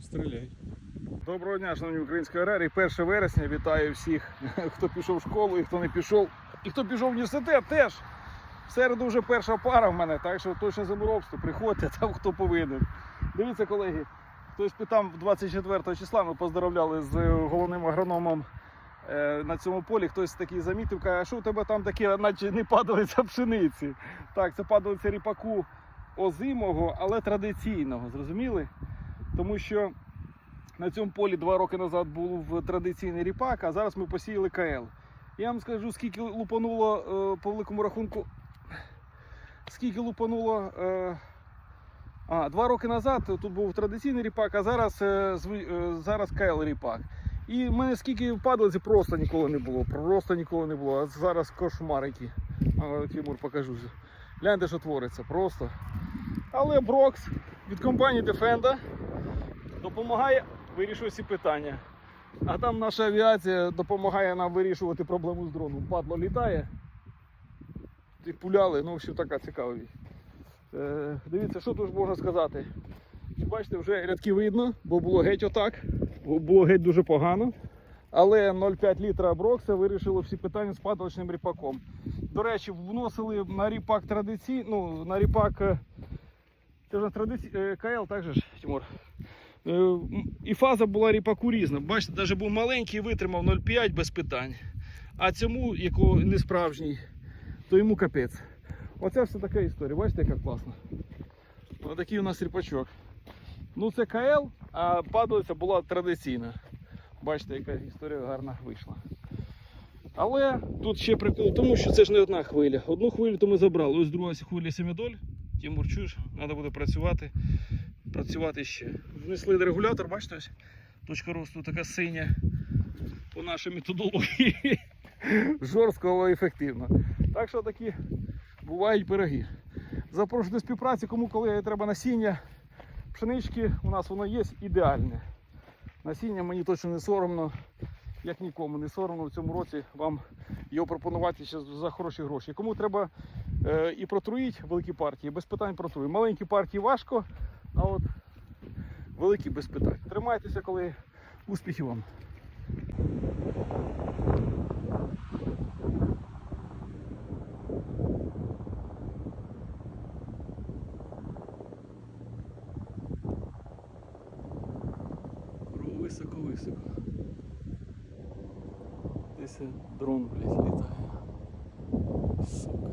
стріляй. Доброго дня, шановні українські аграрії. 1 вересня вітаю всіх, хто пішов в школу і хто не пішов. І хто пішов в університет теж. В середу вже перша пара в мене, так що точно заморобство. Приходьте там, хто повинен. Дивіться, колеги, хтось питав 24 числа, ми поздоровляли з головним агрономом е, на цьому полі. Хтось такий замітив, каже, а що у тебе там таке, наче не падалиця пшениці. Так, це падалиця ріпаку озимого, але традиційного. Зрозуміли? Тому що на цьому полі два роки назад був традиційний ріпак, а зараз ми посіяли КЛ. Я вам скажу, скільки лупануло е, по великому рахунку. Скільки лупануло. Е, а, два роки назад тут був традиційний ріпак, а зараз, е, зараз КЛ ріпак. І в мене скільки падалиці просто ніколи не було. Просто ніколи не було. А зараз кошмар який. А, Тимур, покажу. Гляньте, що твориться. Просто. Але Брокс від компанії Defenda допомагає вирішувати всі питання. А там наша авіація допомагає нам вирішувати проблему з дроном. Падло літає. І пуляли, ну, в общем, така цікава віч. Е, дивіться, що тут можна сказати. Бачите, вже рядки видно, бо було геть отак, бо було геть дуже погано. Але 0,5 літра Брокса вирішило всі питання з падалочним ріпаком. До речі, вносили на ріпак традиційно, ну, на ріпак. Це вже традиці... е, КЛ, так же ж, Тимур? Е, І фаза була ріпаку різна. Бачите, навіть був маленький, витримав 0,5 без питань. А цьому, якого не справжній, то йому капець. Оце все така історія. Бачите, яка класна. Ось такий у нас ріпачок. Ну це КЛ, а падалиця була традиційна. Бачите, яка історія гарна вийшла. Але тут ще прикол тому, що це ж не одна хвиля. Одну хвилю то ми забрали. Ось друга хвиля семідоль. Тимур, чуєш, треба буде працювати. Працювати ще. Внесли регулятор, бачите ось. Точка росту така синя по нашій методології. Жорстко, але ефективно. Так що такі бувають пироги. Запрошую до співпраці, кому коли треба насіння пшенички, у нас воно є ідеальне. Насіння мені точно не соромно, як нікому не соромно в цьому році вам його пропонувати ще за хороші гроші. Кому треба е, і протруїть великі партії, без питань протрую. Маленькі партії важко, а от великі без питань. Тримайтеся, коли успіхів вам. Високо-високо дивися, дрон, блядь, літає. Сука.